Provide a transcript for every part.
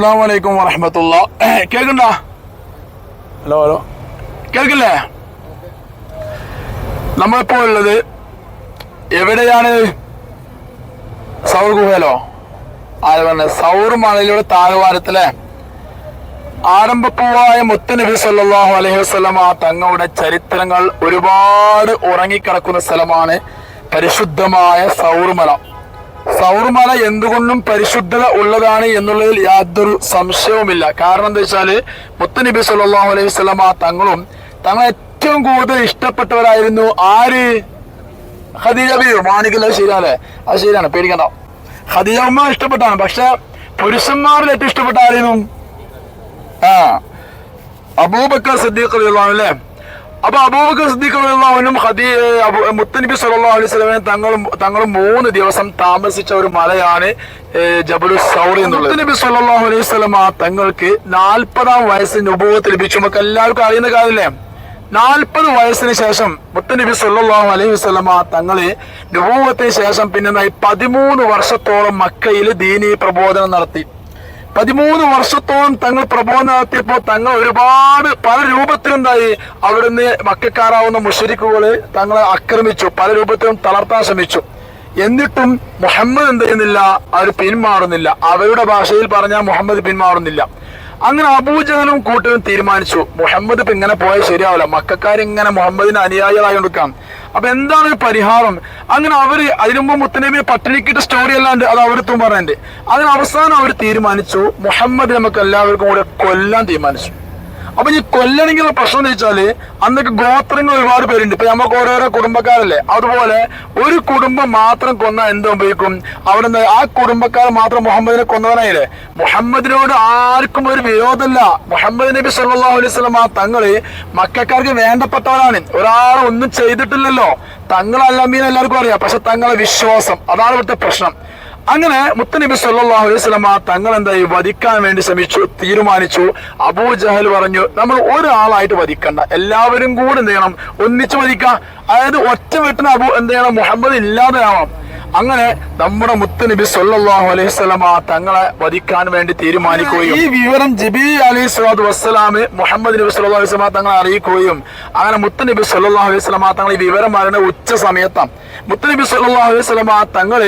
അസ്സാം വലൈക്കും വറഹമത്തുള്ള. കേൾക്കണ്ട? Hello hello. കേൾക്കില്ലേ? നമ്മളിപ്പോ ഉള്ളത് എവിടെയാണ്? സൗർ ഗുഹയിലോ? ആര് പറഞ്ഞ? സൗർ മലയിലൂടെ താഴ്വാരത്തിലെ ആരംഭപ്പൂവായ മുത്തനബി സല്ലല്ലാഹു അലൈഹി ആ തങ്ങളുടെ ചരിത്രങ്ങൾ ഒരുപാട് ഉറങ്ങിക്കിടക്കുന്ന സ്ഥലമാണ് പരിശുദ്ധമായ സൗർമല സൗർമല എന്തുകൊണ്ടും പരിശുദ്ധത ഉള്ളതാണ് എന്നുള്ളതിൽ യാതൊരു സംശയവുമില്ല. കാരണം എന്താ വെച്ചാൽ മുത്തനബി സല്ലല്ലാഹു അലൈഹി വസല്ലമ തങ്ങളും തങ്ങൾ ഏറ്റവും കൂടുതൽ ഇഷ്ടപ്പെട്ടവരായിരുന്നു ആര്? ഖദീജ ബി ശരിയാണല്ലേ? അത് ശരിയാണ്. പേടിക്കണ്ട. ഖദീജ ഉമ്മ ഇഷ്ടപ്പെട്ടാണ്. പക്ഷെ പുരുഷന്മാരിൽ ഏറ്റവും ഇഷ്ടപ്പെട്ട ആയിരുന്നു ആ. അബൂബക്കർ സിദ്ദീഖ് അല്ലേ? അപ്പൊ അബൂബക്കർ സിദ്ദീഖും മുത്തനബി സല്ലല്ലാഹു അലൈഹി വസല്ലമയും തങ്ങളും തങ്ങൾ മൂന്ന് ദിവസം താമസിച്ച ഒരു മലയാണ് ജബലു സൗറി എന്നുള്ളത്. മുത്തനബി സല്ലല്ലാഹു അലൈഹി വസല്ലമ തങ്ങൾക്ക് നാൽപ്പതാം വയസ്സിന് നുബൂവത്ത് ലഭിച്ചു. നമുക്ക് എല്ലാവർക്കും അറിയുന്ന കാര്യമില്ലേ? നാൽപ്പത് വയസ്സിന് ശേഷം മുത്തനബി സല്ലല്ലാഹു അലൈഹി വസല്ലമ തങ്ങൾ രൂപത്തിന് ശേഷം പിന്നെ പതിമൂന്ന് വർഷത്തോളം മക്കയിൽ ദീനീ പ്രബോധനം നടത്തി. പതിമൂന്ന് വർഷത്തോളം തങ്ങൾ പ്രബോധനം നടത്തിയപ്പോൾ തങ്ങൾ ഒരുപാട് പല രൂപത്തിലുണ്ടായി. അവിടുന്ന് മക്കാരാവുന്ന മുഷരിക്കുകളെ തങ്ങളെ ആക്രമിച്ചു. പല രൂപത്തിലും തളർത്താൻ ശ്രമിച്ചു. എന്നിട്ടും മുഹമ്മദ് എന്ത് ചെയ്യുന്നില്ല? അവർ പിന്മാറുന്നില്ല. അവരുടെ ഭാഷയിൽ പറഞ്ഞാൽ മുഹമ്മദ് പിന്മാറുന്നില്ല. അങ്ങനെ അബൂജഹലും കൂട്ടരും തീരുമാനിച്ചു. മുഹമ്മദ് ഇപ്പൊ ഇങ്ങനെ പോയാൽ ശരിയാവില്ല. മക്കാരിങ്ങനെ മുഹമ്മദിന് അനുയായികളായി കൊടുക്കാം അപ്പൊ എന്താണ് ഒരു പരിഹാരം? അങ്ങനെ അവർ അതിനു മുമ്പ് മുത്തനബിയെ പട്ടിണിക്കിട്ട സ്റ്റോറി അല്ലാണ്ട് അത് അവരെത്തും പറഞ്ഞിട്ടുണ്ട്. അങ്ങനെ അവസാനം അവർ തീരുമാനിച്ചു. മുഹമ്മദ് നമുക്ക് എല്ലാവർക്കും കൂടെ കൊല്ലാൻ തീരുമാനിച്ചു. അപ്പൊ ഈ കൊല്ലണമെങ്കിലുള്ള പ്രശ്നം എന്ന് വെച്ചാൽ അന്നൊക്കെ ഗോത്രങ്ങൾ ഒരുപാട് പേരുണ്ട്. ഇപ്പൊ നമുക്ക് ഓരോരോ കുടുംബക്കാരല്ലേ? അതുപോലെ ഒരു കുടുംബം മാത്രം കൊന്ന എന്ത് ഉപയോഗിക്കും അവിടെ ആ കുടുംബക്കാർ മാത്രം മുഹമ്മദിനെ കൊന്നവനായില്ലേ? മുഹമ്മദിനോട് ആർക്കും ഒരു വിരോധമല്ല. മുഹമ്മദ് നബി അലൈഹി വസല്ലം ആ തങ്ങൾ മക്കാർക്ക് വേണ്ടപ്പെട്ടവരാണ്. ഒരാൾ ഒന്നും ചെയ്തിട്ടില്ലല്ലോ. തങ്ങളല്ല മീൻ എല്ലാവർക്കും അറിയാം. പക്ഷെ തങ്ങളെ വിശ്വാസം അതാണ് ഇവിടുത്തെ പ്രശ്നം. അങ്ങനെ മുത്തനബി സല്ലാഹു അലൈഹി വസല്ലമ തങ്ങൾ എന്തായി വധിക്കാൻ വേണ്ടി ശ്രമിച്ചു തീരുമാനിച്ചു. അബൂ ജഹൽ പറഞ്ഞു നമ്മൾ ഒരാളായിട്ട് വധിക്കണ്ട. എല്ലാവരും കൂടെ എന്ത് ചെയ്യണം? ഒന്നിച്ച് വധിക്കാം അതായത് ഒറ്റ വെട്ടിന് അബു എന്ത് ചെയ്യണം? മുഹമ്മദ് ഇല്ലാതെയാവാം അങ്ങനെ നമ്മുടെ മുത്തനബി സല്ലല്ലാഹു അലൈഹി വസല്ലമ തങ്ങളെ വധിക്കാൻ വേണ്ടി തീരുമാനിക്കുകയും ഈ വിവരം ജബി അലൈഹി സ്വലാത്തു വസ്സലാമ് മുഹമ്മദ് നബി സല്ലല്ലാഹു അലൈഹി സ്വലാ തങ്ങളെ അറിയിക്കുകയും അങ്ങനെ മുത്തനബി സല്ലല്ലാഹു അലൈഹി വസല്ലമ തങ്ങൾ ഈ വിവരം അറിയുന്ന ഉച്ച സമയത്താണ്. മുത്തനബി സല്ലാഹു അലൈഹി വസല്ലമ തങ്ങൾ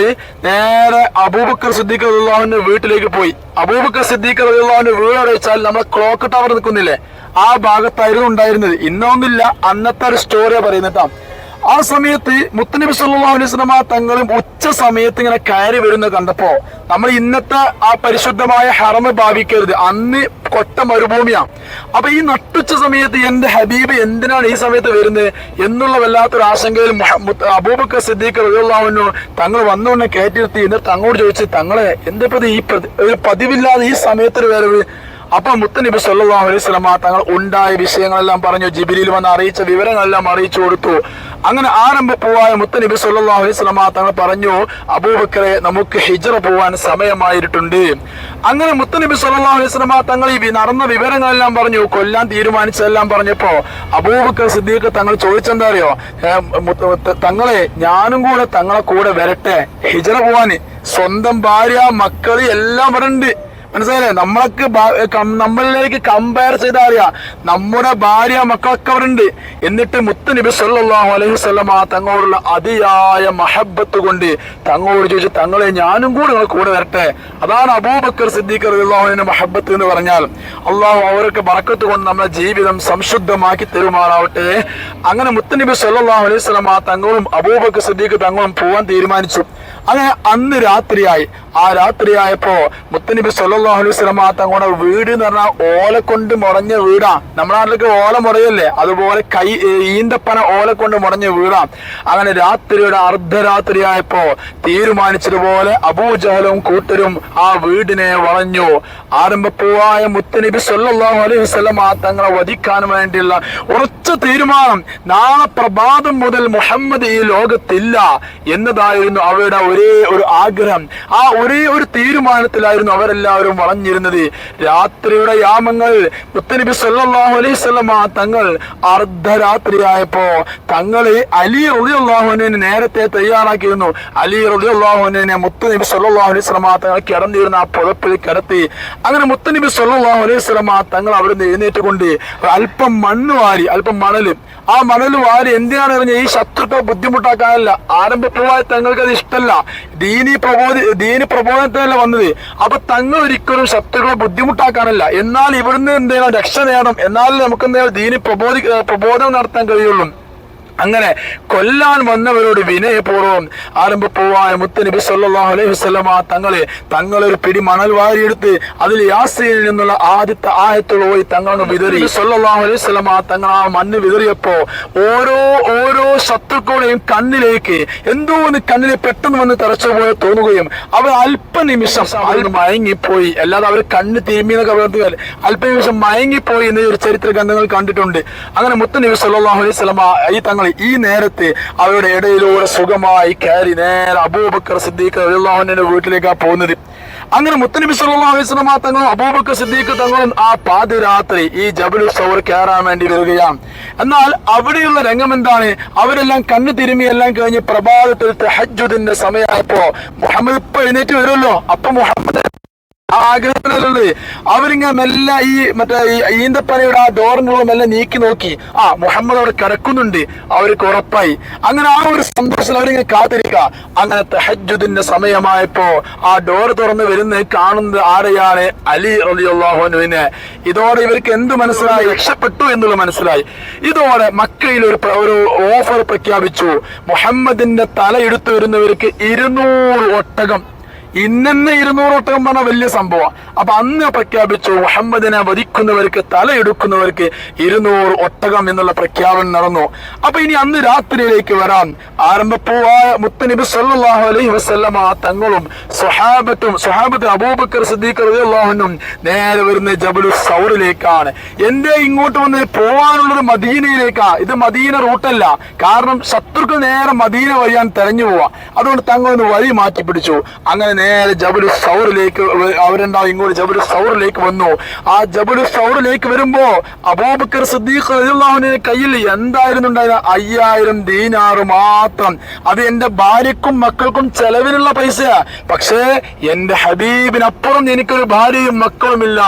നേരെ അബൂബക്കർ സിദ്ദീഖ് അള്ളാഹുവിന്റെ വീട്ടിലേക്ക് പോയി. അബൂബക്കർ സിദ്ദീഖ് അള്ളാഹുവിന്റെ വീട് വെച്ചാൽ നമ്മളെ ക്ലോക്ക് ടവർ നിൽക്കുന്നില്ലേ? ആ ഭാഗത്തായിരുന്നു ഉണ്ടായിരുന്നത്. ഇന്നൊന്നില്ല അന്നത്തെ ഒരു സ്റ്റോറിയാ പറയുന്നട്ടാ ആ സമയത്ത് മുത്തനബി സല്ലല്ലാഹു അലൈഹി വസല്ലമ തങ്ങളും ഉച്ച സമയത്ത് ഇങ്ങനെ കയറി വരുന്നത് കണ്ടപ്പോ നമ്മൾ ഇന്നത്തെ ആ പരിശുദ്ധമായ ഹറമ ഭാവിക്കരുത്. അന്ന് കൊട്ട മരുഭൂമിയാണ് അപ്പൊ ഈ നട്ടുച്ച സമയത്ത് എന്റെ ഹബീബ് എന്തിനാണ് ഈ സമയത്ത് വരുന്നത് എന്നുള്ള വല്ലാത്തൊരു ആശങ്കയിൽ അബൂബക്കർ സിദ്ദീഖ് റളിയല്ലാഹു തങ്ങൾ വന്നുകൊണ്ട് കയറ്റിയിരുത്തി എന്നിട്ട് തങ്ങളോട് ചോദിച്ചു തങ്ങളെ എന്താ ഈ ഒരു പതിവില്ലാതെ ഈ സമയത്തൊരു വരവ് അപ്പൊ മുത്തനബി സല്ലാ അലൈഹി വസല്ലമ തങ്ങൾ ഉണ്ടായ വിഷയങ്ങളെല്ലാം പറഞ്ഞു ജിബിലിൽ വന്ന് അറിയിച്ച വിവരങ്ങളെല്ലാം അറിയിച്ചു കൊടുത്തു. അങ്ങനെ ആരംഭ ആരംഭപ്പൂവായ മുത്തനബി സല്ലാ അലൈഹി വസല്ലമ തങ്ങൾ പറഞ്ഞു അബൂബക്കറെ നമുക്ക് ഹിജറ പോവാൻ സമയമായിട്ടുണ്ട്. അങ്ങനെ മുത്തനബി സല്ലാ അലൈഹി വസല്ലമ തങ്ങൾ ഈ നടന്ന വിവരങ്ങളെല്ലാം പറഞ്ഞു കൊല്ലാൻ തീരുമാനിച്ചതെല്ലാം പറഞ്ഞപ്പോ അബൂബക്കർ സിദ്ദീഖ് തങ്ങൾ ചോദിച്ചെന്താ അറിയോ? തങ്ങളെ ഞാനും കൂടെ തങ്ങളെ കൂടെ വരട്ടെ. ഹിജറ പോവാന് സ്വന്തം ഭാര്യ മക്കൾ എല്ലാം ഇവിടെ ഉണ്ട് മനസ്സിലായില്ലേ? നമ്മൾക്ക് നമ്മളിലേക്ക് കമ്പയർ ചെയ്താൽ അറിയാം. നമ്മുടെ ഭാര്യ മക്കളൊക്കെ അവരുണ്ട് എന്നിട്ട് എന്നിട്ട് മുത്തനബി സല്ലല്ലാഹു അലൈഹി വസല്ലമ തങ്ങളോടുള്ള അതിയായ മഹബത്ത് കൊണ്ട് തങ്ങളോട് ചോദിച്ചു തങ്ങളെ ഞാനും കൂടെ നിങ്ങൾ കൂടെ വരട്ടെ. അതാണ് അബൂബക്കർ സിദ്ദീഖ് റളിയല്ലാഹുവിന്റെ മഹബത്ത് എന്ന് പറഞ്ഞാൽ. അള്ളാഹു അവർക്ക് ബറക്കത്ത് കൊണ്ട് നമ്മുടെ ജീവിതം സംശുദ്ധമാക്കി തരുമാറാവട്ടെ. അങ്ങനെ മുത്തനബി സല്ലല്ലാഹു അലൈഹി വസല്ലമ തങ്ങളും അബൂബക്കർ സിദ്ദീഖ് തങ്ങളും പോവാൻ തീരുമാനിച്ചു. അങ്ങനെ അന്ന് രാത്രിയായി. ആ രാത്രിയായപ്പോ മുത്തനബി സല്ലല്ലാഹു അലൈഹി വസല്ലമ തങ്ങളുടെ വീട് എന്ന് പറഞ്ഞാൽ ഓല കൊണ്ട് മുടഞ്ഞ വീടാ. നമ്മുടെ നാട്ടിലൊക്കെ ഓല മുറയല്ലേ അതുപോലെ കൈ ഈന്തപ്പന ഓല കൊണ്ട് മുടഞ്ഞ വീടാ. അങ്ങനെ രാത്രിയുടെ അർദ്ധരാത്രിയായപ്പോ തീരുമാനിച്ചതുപോലെ അബൂജഹലും കൂട്ടരും ആ വീടിനെ വളഞ്ഞു. ആരംഭപ്പൂവായ മുത്തനബി സല്ലല്ലാഹു അലൈഹി വസല്ലമ തങ്ങളെ വധിക്കാൻ വേണ്ടിയുള്ള ഉറച്ച തീരുമാനം നാളെ പ്രഭാതം മുതൽ മുഹമ്മദ് ഈ ലോകത്തില്ല എന്നതായിരുന്നു അവരുടെ ഒരേ ഒരു ആഗ്രഹം. ആ ഒരേ ഒരു തീരുമാനത്തിലായിരുന്നു അവരെല്ലാവരും വളഞ്ഞിരുന്നത്. രാത്രിയുടെ യാമങ്ങൾ മുത്തനബി സല്ലാഹു അലൈഹി വസല്ലമ തങ്ങൾ അർദ്ധരാത്രിയായപ്പോ തങ്ങളെ അലി റളിയല്ലാഹുവിനെ നേരത്തെ തയ്യാറാക്കിയിരുന്നു. അലി റളിയല്ലാഹുവിനെ മുത്തനബി സല്ലാഹു അലൈഹി വസല്ലമ തങ്ങൾ കിടന്നിരുന്ന ആ പുതപ്പിൽ കിടത്തി. അങ്ങനെ മുത്തനബി സല്ലാഹു അലൈഹി വസല്ലമ തങ്ങൾ അവിടുന്ന് എഴുന്നേറ്റ് കൊണ്ട് അല്പം മണ്ണ് വാരി അല്പം മണൽ ആ മണൽ വാരി എന്തിനാണ് എറിഞ്ഞ ഈ ശത്രുക്കളെ ബുദ്ധിമുട്ടാക്കാനല്ല. ആരംഭപ്രവായ തങ്ങൾക്ക് അത് ഇഷ്ടമല്ല ദീനി പ്രബോധി ദീനി പ്രബോധനത്തിനല്ല വന്നത്. അപ്പൊ തങ്ങൾ ഒരിക്കലും ശത്രുക്കളെ ബുദ്ധിമുട്ടാക്കാനല്ല. എന്നാൽ ഇവിടുന്ന് എന്തെങ്കിലും രക്ഷ നേടണം. എന്നാലും നമുക്ക് എന്തെങ്കിലും ദീനി പ്രബോധി പ്രബോധനം നടത്താൻ കഴിയുള്ളൂ. അങ്ങനെ കൊല്ലാൻ വന്നവരോട് വിനയപൂർവം ആരംഭപ്പൂവായ മുത്തനബി സല്ലാഹു അലൈഹി വസ്ലമ തങ്ങളെ തങ്ങളൊരു പിടി മണൽ വാരിയെടുത്ത് അതിൽ യാസയിൽ നിന്നുള്ള ആദ്യത്തെ ആയത്തുകൾ പോയി തങ്ങളൊന്ന് വിതറി. സല്ലാഹു അലൈഹി വസല്ലമ തങ്ങൾ ആ മണ്ണ് വിതറിയപ്പോ ഓരോ ഓരോ ശത്രുക്കളുടെയും കണ്ണിലേക്ക് എന്തോ ഒന്ന് കണ്ണിലെ പെട്ടെന്ന് വന്ന് തറച്ചു പോയ തോന്നുകയും അവർ അല്പനിമിഷം അതിന് മയങ്ങിപ്പോയി. അല്ലാതെ അവർ കണ്ണ് തിരുമ്മിയെന്നൊക്കെ പറഞ്ഞാൽ അല്പനിമിഷം മയങ്ങിപ്പോയി എന്ന ഒരു ചരിത്ര ഗ്രന്ഥങ്ങൾ കണ്ടിട്ടുണ്ട്. അങ്ങനെ മുത്തനബി സല്ലാഹു അലൈഹി വസല്ലമ ഈ തങ്ങൾ ഈ നേരത്തെ അവരുടെ ഇടയിലൂടെ സുഖമായി കയറി നേരെ അബൂബക്കർ സിദ്ദീഖ് അള്ളാഹുനെ വീട്ടിലേക്കാ പോകുന്നത്. അങ്ങനെ മുത്തനബി അലൈഹി തങ്ങൾ അബൂബക്കർ സിദ്ദീഖ് തങ്ങളും ആ പാതിരാത്രി ഈ ജബലു സൗർ കയറാൻ വേണ്ടി വരികയാണ്. എന്നാൽ അവിടെയുള്ള രംഗം എന്താണ്? അവരെല്ലാം കണ്ണു തിരുമി എല്ലാം കഴിഞ്ഞ് പ്രഭാതത്തിൽ തഹജ്ജുദിന്റെ സമയമായപ്പോ മുഹമ്മദ് ഇപ്പൊ എഴുന്നേറ്റ് വരുമല്ലോ. അപ്പൊ മുഹമ്മദ് ആഗ്രഹത്തിലുള്ളത് അവരിങ്ങനെ മെല്ലെ ഈ മറ്റേ ഈ ഈന്തപ്പനയുടെ ആ ഡോറിനുള്ള മെല്ലെ നീക്കി നോക്കി. ആ മുഹമ്മദ് അവിടെ കിടക്കുന്നുണ്ട്. അവർക്ക് ഉറപ്പായി. അങ്ങനെ ആ ഒരു സന്തോഷത്തിൽ അവരിങ്ങനെ കാത്തിരിക്കുക അങ്ങനെ തഹജുദിന്റെ സമയമായപ്പോ ആ ഡോർ തുറന്ന് വരുന്ന കാണുന്നത് ആരെയാണ്? അലി റലിയുള്ളാഹുനുവിനെ ഇതോടെ ഇവർക്ക് എന്ത് മനസ്സിലായി? രക്ഷപ്പെട്ടു എന്നുള്ളത് മനസ്സിലായി. ഇതോടെ മക്കയിൽ ഒരു ഒരു ഓഫർ പ്രഖ്യാപിച്ചു. മുഹമ്മദിന്റെ തല എടുത്തു വരുന്നവർക്ക് ഇരുന്നൂറ് ഒട്ടകം ഇന്നെന്ന് ഇരുന്നൂറ് ഒട്ടകം പറഞ്ഞ വലിയ സംഭവം അപ്പൊ അന്ന് പ്രഖ്യാപിച്ചു മുഹമ്മദിനെ വധിക്കുന്നവർക്ക് തലയെടുക്കുന്നവർക്ക് ഇരുന്നൂറ് ഒട്ടകം എന്നുള്ള പ്രഖ്യാപനം നടന്നു. അപ്പൊ ഇനി അന്ന് രാത്രിയിലേക്ക് വരാം. ആരംഭപ്പൂവായ മുത്തനബി സല്ലാഹു അലൈഹി വസല്ലമ തങ്ങളും സുഹാബത്തും സുഹാബത്ത് അബൂബക്കർ സിദ്ദീഖ് റളിയല്ലാഹുനും നേരെ വരുന്ന ജബലു സൗറിലേക്കാണ്. എന്റെ ഇങ്ങോട്ട് വന്ന് പോവാനുള്ളത് മദീനയിലേക്കാ? ഇത് മദീന റൂട്ടല്ല. കാരണം ശത്രുക്കൾ നേരെ മദീന വഴിയാൻ തെരഞ്ഞു പോവാ. അതുകൊണ്ട് തങ്ങൾ ഒന്ന് വഴി മാറ്റി പിടിച്ചു അങ്ങനെ നേരെ ജബലു സൗറിലേക്ക് അവരുണ്ടാവും ഇങ്ങോട്ട് ജബലു സൗറിലേക്ക് വന്നു. ആ ജബലു സൗറിലേക്ക് വരുമ്പോ അബൂബക്കർ സിദ്ദീഖ് റളിയല്ലാഹുവിന്റെ കയ്യിൽ എന്തായിരുന്നു ഉണ്ടായത് അയ്യായിരം ദീനാറ് മാത്രം. അത് എന്റെ ഭാര്യക്കും മക്കൾക്കും ചെലവിനുള്ള പൈസയാ. പക്ഷേ എന്റെ ഹബീബിനപ്പുറം എനിക്കൊരു ഭാര്യയും മക്കളുമില്ല.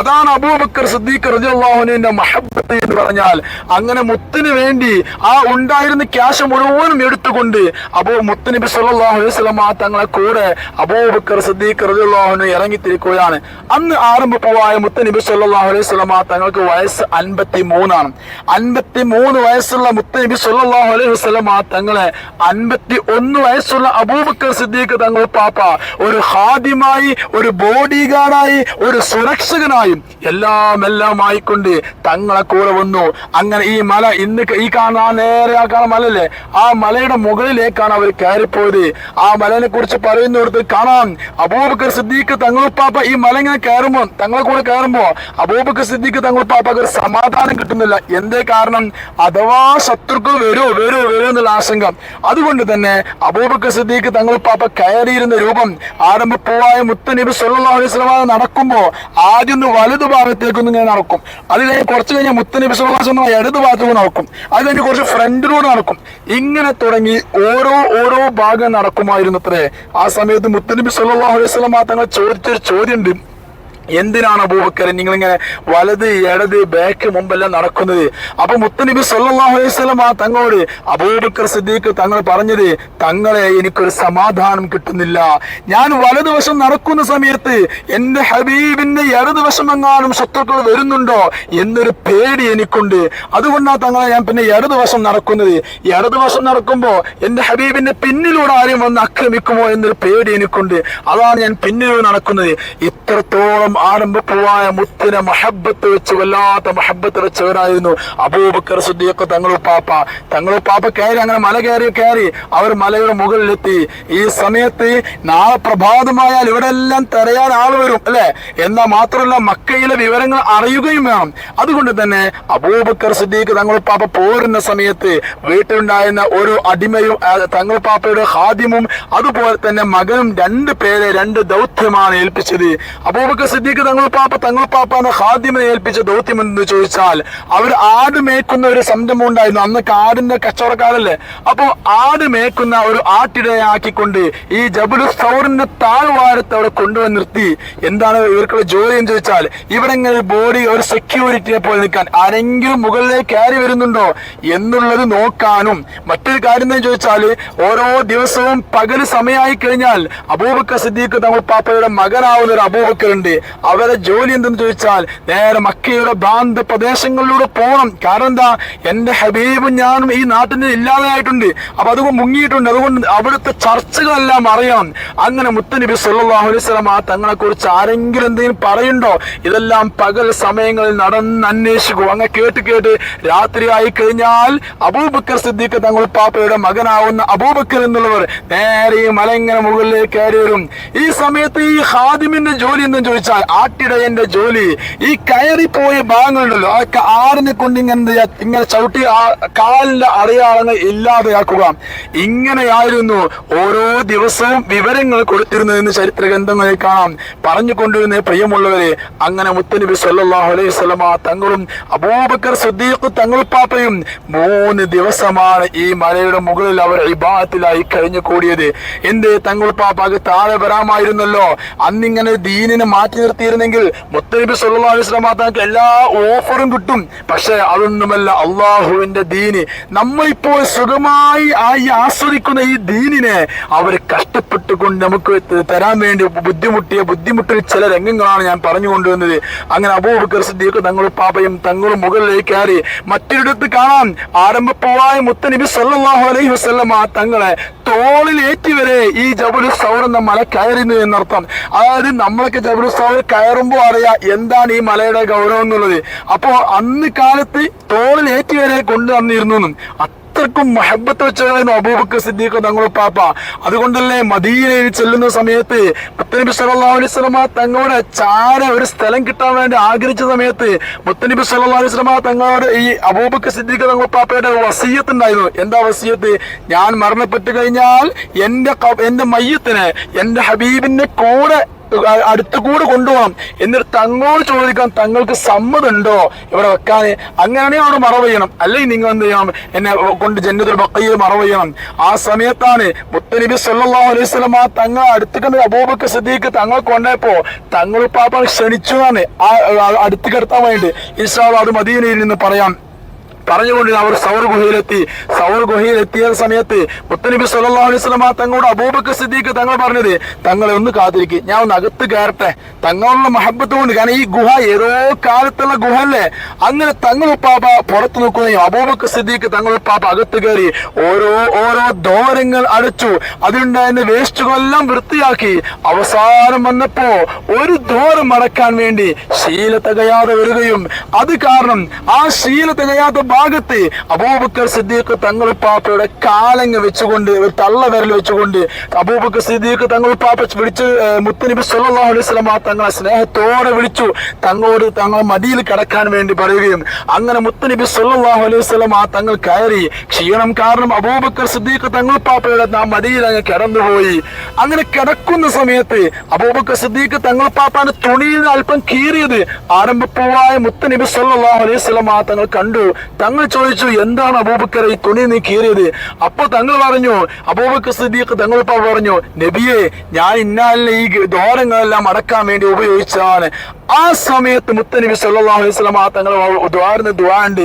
അതാണ് അബൂബക്കർ സിദ്ദീഖ് റളിയല്ലാഹുവിന്റെ മഹബത്ത് എന്ന് പറഞ്ഞാൽ. അങ്ങനെ മുത്തിന് വേണ്ടി ആ ഉണ്ടായിരുന്ന ക്യാഷ് മുഴുവനും എടുത്തുകൊണ്ട് അബൂ മുത്തനബി സല്ലല്ലാഹു അലൈഹി വസല്ലം തങ്ങളെ കൂടെ അബൂബക്കർ സദ്ദീഖ് റളിയല്ലാഹു ഇറങ്ങിത്തിരിക്കുകയാണ്. അന്ന് ആരംഭപ്പുവായ മുത്തനബി സല്ലല്ലാഹു അലൈഹി വസല്ലം ആ തങ്ങൾക്ക് വയസ്സ് അൻപത്തി മൂന്നാണ് അൻപത്തി മൂന്ന് വയസ്സുള്ള മുത്തനബി സല്ലല്ലാഹു അലൈഹി വസല്ലം ആ തങ്ങളെ അൻപത്തി ഒന്ന് വയസ്സുള്ള അബൂബക്കർ സിദ്ദീഖ് തങ്ങൾ പാപ്പ ഒരു ഹാദ്യമായി ഒരു ബോഡി ഗാർഡായി ഒരു സുരക്ഷകനായും എല്ലാം എല്ലാം ആയിക്കൊണ്ട് തങ്ങളെ കൂടെ വന്നു. അങ്ങനെ ഈ മല ഇന്ന് ഈ കാണുന്ന ആ നേരെ ആ കാണുന്ന മലല്ലേ ആ മലയുടെ മുകളിലേക്കാണ് അവർ കയറിപ്പോയത്. ആ മലനെ കുറിച്ച് പറയുന്നിടത്ത് കാണാം അബൂബക്കർ സിദ്ദീഖ് തങ്ങളുപ്പാപ്പ ഈ മലങ്ങ കയറുമ്പോ തങ്ങളെ കൂടെ കയറുമ്പോ അബൂബക്കർ സിദ്ദീഖ് തങ്ങളുപ്പാപ്പക്ക് ഒരു സമാധാനം കിട്ടുന്നില്ല. എന്തേ കാരണം? അഥവാ ശത്രുക്കൾ വരുമോ വരുമോ വരുമോ എന്നുള്ള ആശങ്ക. അതുകൊണ്ട് തന്നെ അബൂബക്കർ സിദ്ദീഖ് തങ്ങളുപ്പാപ്പ കയറിയിരുന്ന രൂപം ആരംഭപ്പൂവായ മുത്തനബി അലൈഹി വസല്ലം നടക്കുമ്പോ ആദ്യം ഒന്ന് വലതു ഭാഗത്തേക്കൊന്ന് ഇങ്ങനെ നടക്കും. അത് കഴിഞ്ഞ് കുറച്ച് കഴിഞ്ഞാൽ മുത്തനബി വസല്ലം ഇടതു ഭാഗത്തേക്ക് നടക്കും. അത് കഴിഞ്ഞ് കുറച്ച് ഫ്രണ്ടിലൂടെ നടക്കും. ഇങ്ങനെ തുടങ്ങി ഓരോ ഓരോ ഭാഗം നടക്കുമായിരുന്നു അത്രേ ആ സമയത്ത് മുത്തനബി സല്ലല്ലാഹു അലൈഹി വസല്ലം തങ്ങൾ ചോദിച്ചൊരു ചോദ്യമുണ്ട്. എന്തിനാണ് അബൂബക്കർ നിങ്ങളിങ്ങനെ വലത് ഇടത് ബാക്ക് മുമ്പെല്ലാം നടക്കുന്നത്? അപ്പൊ മുത്തനബി സല്ലാഹു അലൈഹി വസല്ലം ആ തങ്ങളോട് അബൂബക്കർ സിദ്ദീഖ് തങ്ങൾ പറഞ്ഞത് തങ്ങളെ എനിക്കൊരു സമാധാനം കിട്ടുന്നില്ല. ഞാൻ വലതുവശം നടക്കുന്ന സമയത്ത് എന്റെ ഹബീബിന്റെ ഇടതുവശം എങ്ങാനും ശത്രുക്കൾ വരുന്നുണ്ടോ എന്നൊരു പേടി എനിക്കുണ്ട്. അതുകൊണ്ടാണ് തങ്ങളെ ഞാൻ പിന്നെ ഇടതുവശം നടക്കുന്നത്. ഇടതുവശം നടക്കുമ്പോ എന്റെ ഹബീബിന്റെ പിന്നിലൂടെ ആരും വന്ന് ആക്രമിക്കുമോ എന്നൊരു പേടി എനിക്കുണ്ട്. അതാണ് ഞാൻ പിന്നിലൂടെ നടക്കുന്നത്. ഇത്രത്തോളം ആരംഭപ്പുവായ മുത്തിനെ മഹബത്ത് വെച്ച് വല്ലാത്ത മഹബത്ത് വെച്ചവരായിരുന്നു. അബൂബക്കർ സുദ്ദീഖ് തങ്ങളുപ്പാപ്പ തങ്ങളുപ്പാപ്പ കയറി അങ്ങനെ മല കയറി കയറി അവർ മലയുടെ മുകളിലെത്തി. ഈ സമയത്ത് നാളെ പ്രഭാതമായാൽ ഇവിടെ എല്ലാം തെരയാൻ ആൾ വരും അല്ലെ? എന്നാൽ മാത്രമല്ല മക്കയിലെ വിവരങ്ങൾ അറിയുകയും വേണം. അതുകൊണ്ട് തന്നെ അബൂബക്കർ സിദ്ദീഖ് തങ്ങളുപ്പാപ്പ പോരുന്ന സമയത്ത് വീട്ടിലുണ്ടായിരുന്ന ഒരു അടിമയും തങ്ങളുപ്പാപ്പയുടെ ഹാദ്യമും അതുപോലെ തന്നെ മകനും രണ്ട് പേരെ രണ്ട് ദൗത്യമാണ് ഏൽപ്പിച്ചത്. അബൂബക്കർ സിദ്ദീഖ് തങ്ങളുപ്പാപ്പ പാപ്പാണ് ഹാദ്യമിനെ ഏൽപ്പിച്ച ദൗത്യം എന്ന് ചോദിച്ചാൽ അവർ ആട് മേക്കുന്ന ഒരു സംരംഭം ഉണ്ടായിരുന്നു. അന്ന് കാടിന്റെ കച്ചവടക്കാരല്ലേ? അപ്പോൾ ആട് മേക്കുന്ന ഒരു ആട്ടിടയാക്കിക്കൊണ്ട് ഈ ജബുലു സൗറിന്റെ താഴ്വാരത്ത് അവിടെ കൊണ്ടുവന്ന് നിർത്തി. എന്താണ് ഇവർക്കുള്ള ജോലി എന്ന് ചോദിച്ചാൽ ഇവിടെ ഇങ്ങനെ ബോഡി ഒരു സെക്യൂരിറ്റിയെ പോലെ നിൽക്കാൻ. ആരെങ്കിലും മുകളിലേക്ക് കയറി വരുന്നുണ്ടോ എന്നുള്ളത് നോക്കാനും മറ്റൊരു കാര്യം എന്ന് ചോദിച്ചാൽ ഓരോ ദിവസവും പകൽ സമയമായി കഴിഞ്ഞാൽ അബൂബക്കർ സിദ്ദീഖ് തങ്ങൾ പാപ്പയുടെ മകനാവുന്ന ഒരു അബൂബക്കർ ഉണ്ട് അവരെ ജോലി എന്തെന്ന് ചോദിച്ചാൽ നേരെ മക്കയുടെ ഭ്രാന്ത പ്രദേശങ്ങളിലൂടെ പോകണം. കാരണം എന്താ? എന്റെ ഹബീബും ഞാനും ഈ നാട്ടിൽ ഇല്ലാതെയായിട്ടുണ്ട് അപ്പൊ അതുകൊണ്ട് മുങ്ങിയിട്ടുണ്ട്. അതുകൊണ്ട് അവിടുത്തെ ചർച്ചകളെല്ലാം അറിയാം അങ്ങനെ മുത്തനബി സല്ലാഹു അലൈഹി വസല്ലം ആ തങ്ങളെ കുറിച്ച് ആരെങ്കിലും എന്തെങ്കിലും പറയുണ്ടോ ഇതെല്ലാം പകൽ സമയങ്ങളിൽ നടന്ന് അന്വേഷിക്കും. അങ്ങനെ കേട്ട് കേട്ട് രാത്രിയായി കഴിഞ്ഞാൽ അബൂബക്കർ സിദ്ദീഖ് തങ്ങൾ പാപ്പയുടെ മകനാവുന്ന അബൂബക്കർ എന്നുള്ളവർ നേരെ ഈ മലങ്ങനെ മുകളിലേക്ക് കയറി വരും. ഈ സമയത്ത് ഈ ഹാദിമിന്റെ ജോലി എന്തെന്ന് ചോദിച്ചാൽ ആട്ടിടയന്റെ ജോലി. ഈ കയറിപ്പോയ ഭാഗങ്ങളുണ്ടല്ലോ. അതൊക്കെ ആറിനെ കൊണ്ട് ഇങ്ങനെ ഇങ്ങനെ ചവിട്ടി കാലിന്റെ അടയാളങ്ങൾ ഇല്ലാതെയാക്കുക. ഇങ്ങനെയായിരുന്നു ഓരോ ദിവസവും വിവരങ്ങൾ കൊടുത്തിരുന്നതെന്ന് ചരിത്ര ഗ്രന്ഥങ്ങളിൽ കാണാം. പറഞ്ഞു കൊണ്ടിരുന്ന പ്രിയമുള്ളവരെ അങ്ങനെ മുത്തനബി സല്ലാഹു അലൈഹി സ്വലമ തങ്ങളും അബൂബക്കർ സുദ്ദീഖ് തങ്ങൾ പാപ്പയും മൂന്ന് ദിവസമാണ് ഈ മലയുടെ മുകളിൽ അവർ ഇബാദത്തിലായി കഴിഞ്ഞു കൂടിയത് എന്ത് തങ്ങൾ പാപ്പാക്ക് താഴെ വരാമായിരുന്നല്ലോ. അന്നിങ്ങനെ ദീനിനെ മാറ്റി നിർത്തിയിരുന്നെങ്കിൽ മുത്തനബി സല്ലല്ലാഹു അലൈഹി വസല്ലമ തങ്ങൾക്ക് എല്ലാ ഓഫറും കിട്ടും. പക്ഷെ അതൊന്നുമല്ല അള്ളാഹുവിന്റെ ദീന്. നമ്മളിപ്പോൾ സുഖമായി ആയി ആസ്വദിക്കുന്ന ഈ ദീനിനെ അവർ കഷ്ടപ്പെട്ടുകൊണ്ട് നമുക്ക് തരാൻ വേണ്ടി ബുദ്ധിമുട്ടിയ ബുദ്ധിമുട്ടിൽ ചില രംഗങ്ങളാണ് ഞാൻ പറഞ്ഞു കൊണ്ടുവന്നത്. അങ്ങനെ അബൂബക്കർ സിദ്ദീഖ് തങ്ങളും പാപയും തങ്ങളും മുകളിലേക്ക് കയറി മറ്റൊരിടത്ത് കാണാം. ആരംഭപ്പൂവായ മുത്തനബി സല്ലാഹു അലൈഹി വസല്ലമ തങ്ങളെ തോളിലേറ്റി വരെ ഈ ജബുൽ സൗർ എന്ന മല കയറുന്നു എന്നർത്ഥം. അതായത് നമ്മളൊക്കെ ജബുൽ സൗർ കയറുമ്പോൾ അറിയാം എന്താണ് ഈ മലയുടെ ഗൗരവം എന്നുള്ളത്. അപ്പോ അന്ന് കാലത്ത് തോളിൽ ഏറ്റി വരെ കൊണ്ടുവന്നിരുന്നു. അത്രക്കും മഹബത്ത് വെച്ചതായിരുന്നു അബൂബക്കർ സിദ്ദീഖ് തങ്ങളുടെ പാപ്പ. അതുകൊണ്ടല്ലേ മദീനയിൽ ചെല്ലുന്ന സമയത്ത് മുത്തനബി സല്ലല്ലാഹു അലൈഹി വസല്ലമ തങ്ങളുടെ ചാര ഒരു സ്ഥലം കിട്ടാൻ വേണ്ടി ആഗ്രഹിച്ച സമയത്ത് മുത്തനബി സല്ലല്ലാഹു അലൈഹി വസല്ലമ തങ്ങളുടെ ഈ അബൂബക്കർ സിദ്ദീഖ് തങ്ങളുടെ പാപ്പയുടെ വസീയത്ത് ഉണ്ടായിരുന്നു. എന്താ വസീയത്ത്? ഞാൻ മരണപ്പെട്ടു കഴിഞ്ഞാൽ എന്റെ എന്റെ മയ്യത്തിന് എന്റെ ഹബീബിന്റെ കൂടെ അടുത്തു കൂടെ കൊണ്ടുപോകണം എന്നിട്ട് തങ്ങളോട് ചോദിക്കാൻ തങ്ങൾക്ക് സമ്മതമുണ്ടോ ഇവിടെ വെക്കാൻ അങ്ങനെയാണെങ്കിൽ അവിടെ മറവ് ചെയ്യണം. അല്ലെങ്കിൽ നിങ്ങൾ എന്ത് ചെയ്യണം? എന്നെ കൊണ്ട് ജന്നത്തിൽ ബക്കയിൽ മറവ് ചെയ്യണം. ആ സമയത്താണ് മുത്തനബി സല്ലാ അലൈഹി വസല്ലം ആ തങ്ങൾ അടുത്ത് കണ്ട് അബൂബക്കർ സിദ്ദീഖ് തങ്ങൾ കൊണ്ടപ്പോ തങ്ങൾ പാപ്പ ക്ഷണിച്ചു ആണ് ആ അടുത്ത് കിടത്താൻ വേണ്ടി ഇൻഷാ അല്ലാഹ് അത് മദീനയിൽ നിന്ന് പറയാം. പറഞ്ഞുകൊണ്ട് അവർ സൗർ ഗുഹയിലെത്തി. സൗർ ഗുഹയിൽ എത്തിയ സമയത്ത് മുത്തനബി അലൈഹി വസല്ലം തങ്ങളോട് അബൂബക്കർ സിദ്ദീഖ് തങ്ങൾ പറഞ്ഞത് തങ്ങളെ ഒന്ന് കാത്തിരിക്കും ഞാൻ ഒന്ന് അകത്ത് കയറട്ടെ. തങ്ങളുള്ള മഹബത്ത് കൊണ്ട് കാരണം ഈ ഗുഹ ഏതോ കാലത്തുള്ള ഗുഹ അല്ലേ അങ്ങനെ തങ്ങൾ ഉപ്പാപ്പ പുറത്തു നോക്കുകയും അബൂബക്കർ സിദ്ദീഖ് തങ്ങൾ ഉപ്പാപ്പ അകത്ത് കയറി ഓരോ ഓരോ ദോരങ്ങൾ അടച്ചു. അതിലുണ്ടായിരുന്ന വേസ്റ്റുകളെല്ലാം വൃത്തിയാക്കി. അവസാനം വന്നപ്പോ ഒരു ദോരം മടക്കാൻ വേണ്ടി ശീല തികയാതെ വരികയും അത് കാരണം ആ ശീല തികയാത്ത ഭാഗത്ത് അബൂബക്കർ സിദ്ദീഖ് തങ്ങൾ പാപ്പയുടെ കാലങ്ങ് വെച്ചുകൊണ്ട് ഒരു തള്ള വിരൽ വെച്ചുകൊണ്ട് അബൂബക്കർ സിദ്ദീഖ് തങ്ങൾ പാപ്പ വിളിച്ച് മുത്തനബി സല്ലല്ലാഹു അലൈഹി വസല്ലം തങ്ങളെ സ്നേഹത്തോടെ വിളിച്ചു. തങ്ങളോട് തങ്ങൾ മടിയിൽ കിടക്കാൻ വേണ്ടി പറയുകയും അങ്ങനെ മുത്തനബി സല്ലല്ലാഹു അലൈഹി ആ തങ്ങൾ കയറി. ക്ഷീണം കാരണം അബൂബക്കർ സിദ്ദീഖ് തങ്ങൾ പാപ്പയുടെ ആ മടിയിൽ അങ്ങ് കിടന്നുപോയി. അങ്ങനെ കിടക്കുന്ന സമയത്ത് അബൂബക്കർ സിദ്ദീഖ് തങ്ങൾ പാപ്പാന്റെ തുണിയിൽ അല്പം കീറിയത് ആരംഭപ്പൂവായ മുത്തനബി സല്ലല്ലാഹു അലൈഹി ആ തങ്ങൾ കണ്ടു. തങ്ങൾ ചോദിച്ചു എന്താണ് അബൂബക്കർ ഈ തുണി നീ കീറിയത്? അപ്പോൾ തങ്ങൾ പറഞ്ഞു അബൂബക്കർ സിദ്ദീഖ് തങ്ങൾ പറഞ്ഞു നബിയെ ഞാൻ ഇന്നാലിനെ ഈ ദ്വാരങ്ങളെല്ലാം അടക്കാൻ വേണ്ടി ഉപയോഗിച്ചതാണ്. ആ സമയത്ത് മുത്തനബി സല്ലല്ലാഹു അലൈഹി വസല്ലം ആ തങ്ങൾ ദ്വാരുന്ന ദ്വാണ്ട്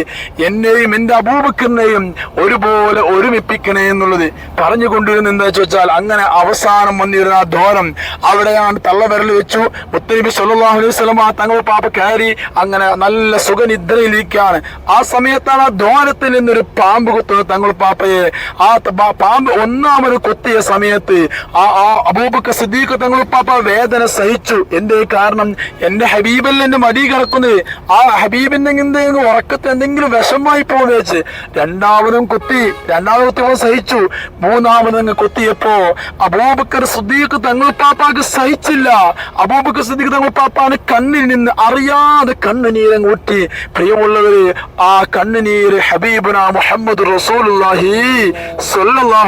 എന്നെയും എന്റെ അബൂബക്കറിനെയും ഒരുപോലെ ഒരുമിപ്പിക്കണേ എന്നുള്ളത് പറഞ്ഞു കൊണ്ടിരുന്ന എന്താ വെച്ചാൽ അങ്ങനെ അവസാനം വന്നിരുന്ന ആ ദ്വാരം അവിടെയാണ് തള്ളവിരൽ വെച്ചു. മുത്തനബി സല്ലല്ലാഹു അലൈഹി ആ തങ്ങൾ പാപ്പ കയറി അങ്ങനെ നല്ല സുഖനിദ്രയിലിരിക്കുകയാണ്. ആ സമയത്താണ് ആ ദ്വാരത്തിൽ നിന്നൊരു പാമ്പ് കുത്തുന്നത് തങ്ങൾ പാപ്പയെ. ആ പാമ്പ് ഒന്നാമത് കൊത്തിയ സമയത്ത് ആ ആ അബൂബക്കർ സിദ്ദീഖ് തങ്ങൾ പാപ്പ വേദന സഹിച്ചു. എന്തേ കാരണം? എന്റെ ഹബീബല്ല എന്റെ മടി കിടക്കുന്നത്. ആ ഹബീബിന്റെ എന്തെങ്കിലും ഉറക്കത്ത് എന്തെങ്കിലും വിഷമായി പോകുന്ന വെച്ച് രണ്ടാമതും കുത്തി രണ്ടാമത് കുത്തി സഹിച്ചു. മൂന്നാമത് കുത്തിയപ്പോ അബൂബക്കർ സുദ്ദീഖ് തങ്ങൾ പാപ്പാക്ക് സഹിച്ചില്ല. അബൂബക്കർ സുദ്ദീഖ് തങ്ങൾ പാപ്പാന് കണ്ണിൽ നിന്ന് അറിയാതെ കണ്ണുനീരം കൂട്ടി പ്രിയമുള്ളവര് ആ കണ്ണുനീര് ഹബീബന മുഹമ്മദ് റസൂലുള്ളാഹി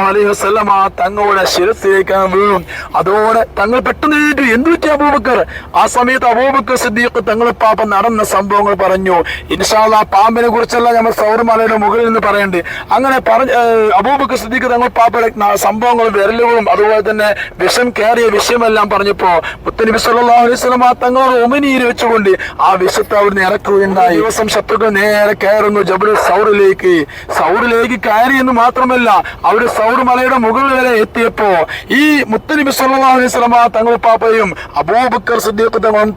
അലൈഹി വസല്ലമ തങ്ങളുടെ ശിരസിലേക്ക് വീഴും അതോടെ തങ്ങൾ പെട്ടെന്ന് എഴുതി. എന്തു പറ്റി അബൂബക്കർ? ആ സമയത്ത് അബൂബക്കർ സിദ്ദീഖ് തങ്ങളെ പാപ നടന്ന സംഭവങ്ങൾ പറഞ്ഞു. ഇൻഷാല്ല പാമ്പിനെ കുറിച്ചല്ല നമ്മൾ സൗർമലയുടെ മുകളിൽ നിന്ന് പറയേണ്ടത് അങ്ങനെ പറഞ്ഞ അബൂബക്കർ സിദ്ദീഖ് തങ്ങൾ പാപ്പയുടെ ന- സംഭവങ്ങളും വിരലുകളും അതുപോലെ തന്നെ വിഷം കയറിയ വിഷയമെല്ലാം പറഞ്ഞപ്പോ മുത്തനബി സല്ലല്ലാഹു അലൈഹി ആ തങ്ങൾ ഉമനീര് വെച്ചുകൊണ്ട് ആ വിഷത്തെ അവിടുന്ന് ഇറക്കുകയുണ്ടായി. ദിവസം ശത്രുക്കൾ നേരെ കയറുന്നു ജബുൽ സൗറിലേക്ക്. സൗറിലേക്ക് കയറി എന്ന് മാത്രമല്ല അവർ സൗർ മലയുടെ മുകളിൽ വരെ എത്തിയപ്പോ ഈ മുത്തനബി അലൈഹി ആ തങ്ങൾ പാപ്പയും അബൂബക്കർ സിദ്ദീഖ് തങ്ങളും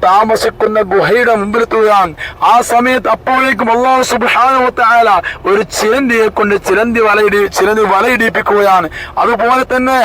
താമസിക്കുന്ന ഗുഹയുടെ മുമ്പിലെത്തുകയാണ് ആ സമയത്ത് അപ്പോഴേക്കും അള്ളാഹു തആല ഒരു ചിലന്തിയെ കൊണ്ട് ചിലന്തി വലയിടി ചിലന്തി വലയിടിപ്പിക്കുകയാണ്. അതുപോലെ തന്നെ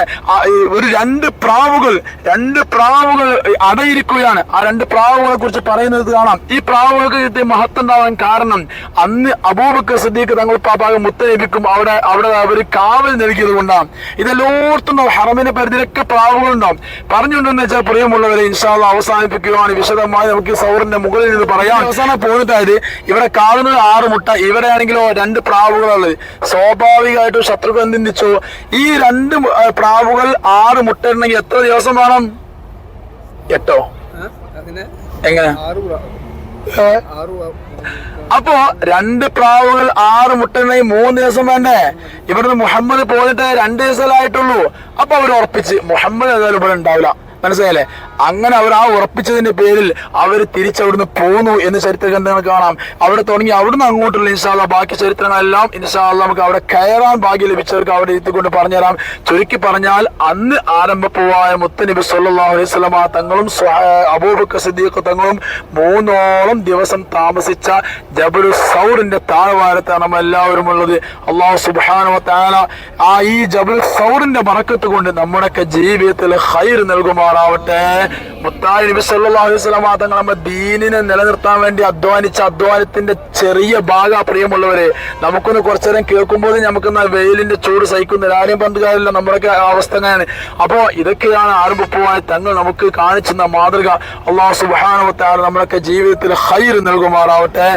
ഒരു രണ്ട് പ്രാവുകൾ രണ്ട് പ്രാവുകൾ അടയിരിക്കുകയാണ്. ആ രണ്ട് പ്രാവുകളെ കുറിച്ച് പറയുന്നത് കാണാം. ഈ പ്രാവുകൾക്ക് കിട്ടിയ മഹത്തുണ്ടാവാൻ കാരണം അന്ന് അബൂബക്കർ സിദ്ദീഖ് തങ്ങൾ പാപ്പാക മുത്തലേപ്പിക്കും അവിടെ അവിടെ അവർ കാവൽ നൽകിയത് കൊണ്ടാണ്. ഇതെല്ലോർത്തുണ്ടാവും ഹറമിന്റെ പരിധിയിലൊക്കെ പ്രാവുകൾ ഉണ്ടാവും പറഞ്ഞുകൊണ്ടെന്ന് വെച്ചാൽ പ്രിയമുള്ളവരെ ഇൻഷാല്ല അവസാനിപ്പിക്കുകയാണ് വിശദമായി നമുക്ക് സൗറിന്റെ മുകളിൽ നിന്ന് പറയാം. അവസാനം പോയിട്ടായത് ഇവിടെ കാണുന്നത് ആറ് മുട്ട. ഇവിടെ ആണെങ്കിലോ രണ്ട് പ്രാവുകളുള്ളത് സ്വാഭാവികമായിട്ടും ശത്രുക്കൾ എന്തിച്ചു ഈ രണ്ട് പ്രാവുകൾ ആറ് മുട്ട ഉണ്ടെങ്കിൽ എത്ര ദിവസം വേണം? എട്ടോ? എങ്ങനെ? അപ്പോ രണ്ട് പ്രാവുകൾ ആറ് മുട്ടണെങ്കിൽ മൂന്ന് ദിവസം വേണ്ടേ? ഇവിടുന്ന് മുഹമ്മദ് പോയിട്ട് രണ്ട് ദിവസമായിട്ടുള്ളൂ അപ്പൊ അവർ ഉറപ്പിച്ച് മുഹമ്മദ് ഏതായാലും ഇവിടെ ഉണ്ടാവില്ല. മനസ്സിലായില്ലേ? അങ്ങനെ അവർ ആ ഉറപ്പിച്ചതിന്റെ പേരിൽ അവർ തിരിച്ചവിടുന്ന് പോന്നു എന്ന് ചരിത്ര ഗ്രന്ഥങ്ങൾ കാണാം. അവിടെ തുടങ്ങി അവിടുന്ന് അങ്ങോട്ടുള്ള ഇൻഷാല്ല ബാക്കി ചരിത്രങ്ങളെല്ലാം ഇൻഷാല്ല നമുക്ക് അവിടെ കയറാൻ ഭാഗ്യം ലഭിച്ചവർക്ക് അവിടെ എത്തിക്കൊണ്ട് പറഞ്ഞുതരാം. ചുരുക്കി പറഞ്ഞാൽ അന്ന് ആരംഭപ്പൂവായ മുത്തനബി സല്ലാഹു അലൈഹി തങ്ങളും അബൂബക്ക അബൂബക്കർ സിദ്ദീഖ് തങ്ങളും മൂന്നോളം ദിവസം താമസിച്ച ജബലു സൗറിന്റെ താഴ്വാരത്താണ് നമ്മൾ എല്ലാവരും ഉള്ളത്. അള്ളാഹു സുബാന ആ ഈ ജബൽ സൗറിന്റെ മറക്കത്ത് കൊണ്ട് നമ്മുടെയൊക്കെ ജീവിതത്തിൽ ഹൈർ നൽകുമാറാവട്ടെ. മുത്തായി നബി സല്ലല്ലാഹു അലൈഹി വസല്ലം തങ്ങൾ നമ്മുടെ ദീനിനെ നിലനിർത്താൻ വേണ്ടി അധ്വാനിച്ച അധ്വാനത്തിന്റെ ചെറിയ ഭാഗ പ്രിയമുള്ളവരെ നമുക്കൊന്ന് കുറച്ചു നേരം കേൾക്കുമ്പോൾ നമുക്ക് വെയിലിന്റെ ചൂട് സഹിക്കുന്നില്ല ആരെയും പന്തുകാരില്ല നമ്മുടെയൊക്കെ അവസ്ഥ അങ്ങനെയാണ് അപ്പോൾ ഇതൊക്കെയാണ് ആരംഭപ്പുവായ തങ്ങൾ നമുക്ക് കാണിച്ചുന്ന മാതൃക. അള്ളാഹു തആല നമ്മുടെയൊക്കെ ജീവിതത്തിൽ ഹൈർ നൽകുമാറാവട്ടെ.